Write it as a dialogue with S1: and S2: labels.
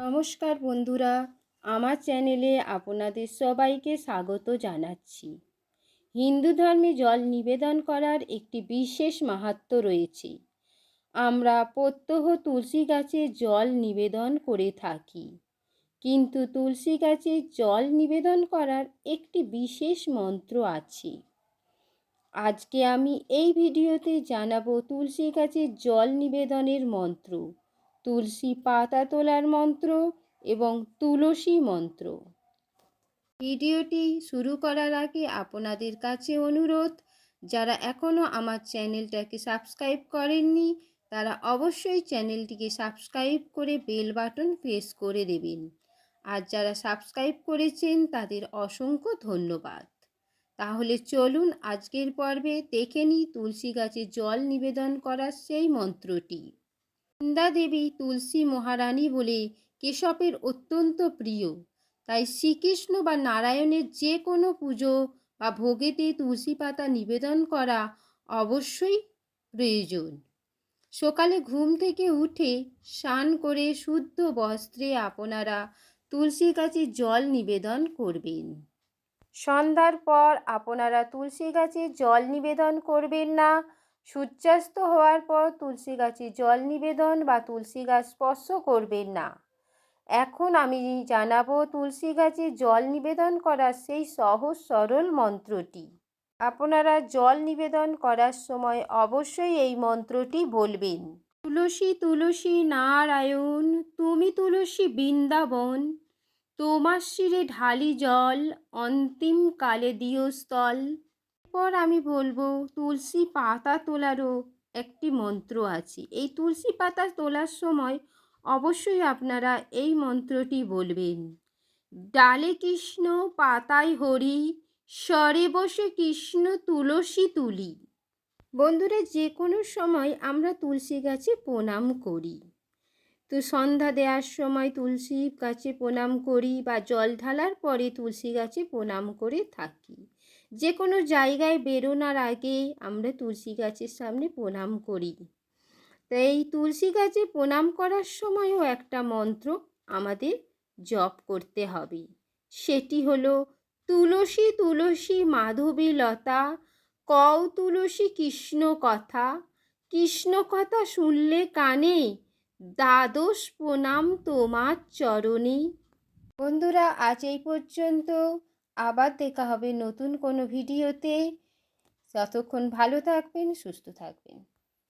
S1: নমস্কার বন্ধুরা, আমার চ্যানেলে আপনাদের সবাইকে স্বাগত জানাচ্ছি। হিন্দু ধর্মে জল নিবেদন করার একটি বিশেষ মাহাত্ম রয়েছে। আমরা প্রত্যহ তুলসী গাছে জল নিবেদন করে থাকি। কিন্তু তুলসী গাছে জল নিবেদন করার একটি বিশেষ মন্ত্র আছে। আজকে আমি এই ভিডিওতে জানাব তুলসী গাছে জল নিবেদনের মন্ত্র। তুলসী পাতা তোলার মন্ত্র এবং তুলসী মন্ত্র। ভিডিওটি শুরু করার আগে আপনাদের কাছে অনুরোধ, যারা এখনও আমার চ্যানেলটাকে সাবস্ক্রাইব করেননি, তারা অবশ্যই চ্যানেলটিকে সাবস্ক্রাইব করে বেল বাটন প্রেস করে দেবেন। আর যারা সাবস্ক্রাইব করেছেন, তাদের অসংখ্য ধন্যবাদ। তাহলে চলুন আজকের পর্বে দেখে নিই তুলসী গাছে জল নিবেদন করার সেই মন্ত্রটি। দেবী তুলসী মহারানী বলে কেশবের অত্যন্ত প্রিয়। তাই শ্রীকৃষ্ণ বা নারায়ণের যে কোনো পুজো বা ভোগেতে তুলসী পাতা নিবেদন করা অবশ্যই প্রয়োজন। সকালে ঘুম থেকে উঠে স্নান করে শুদ্ধ বস্ত্রে আপনারা তুলসী গাছে জল নিবেদন করবেন। সন্ধ্যার পর আপনারা তুলসী গাছে জল নিবেদন করবেন না। সূর্যাস্ত হওয়ার পর তুলসী গাছে জল নিবেদন বা তুলসী গাছ স্পর্শ করবেন না। এখন আমি জানাব তুলসী গাছে জল নিবেদন করার সেই সহজ সরল মন্ত্রটি। আপনারা জল নিবেদন করার সময় অবশ্যই এই মন্ত্রটি বলবেন। তুলসী তুলসী নারায়ণ, তুমি তুলসী বৃন্দাবন, তোমার শিরে ঢালি জল, অন্তিম কালে দিও স্থল। এরপর আমি বলব, তুলসী পাতা তোলারও একটি মন্ত্র আছে। এই তুলসী পাতা তোলার সময় অবশ্যই আপনারা এই মন্ত্রটি বলবেন। ডালে কৃষ্ণ, পাতায় হরি, স্বরে বসে কৃষ্ণ তুলসী তুলি। বন্ধুরা যে কোনো সময় আমরা তুলসী গাছে প্রণাম করি। তো সন্ধ্যা দেওয়ার সময় তুলসী গাছে প্রণাম করি বা জল ঢালার পরে তুলসী গাছে প্রণাম করে থাকি। যে কোনো জায়গায় বেরোনোর আগে আমরা তুলসী গাছের সামনে প্রণাম করি। তো এই তুলসী গাছে প্রণাম করার সময়ও একটা মন্ত্র আমাদের জপ করতে হবে। সেটি হলো, তুলসী তুলসী মাধবী লতা, কও তুলসী কৃষ্ণ কথা কৃষ্ণ কথা শুনলে কানে দ্বাদশ প্রণাম তোমার চরণে। বন্ধুরা, আজ এই পর্যন্ত। আবার দেখা হবে নতুন কোনো ভিডিওতে। যতক্ষণ ভালো থাকবেন সুস্থ থাকবেন।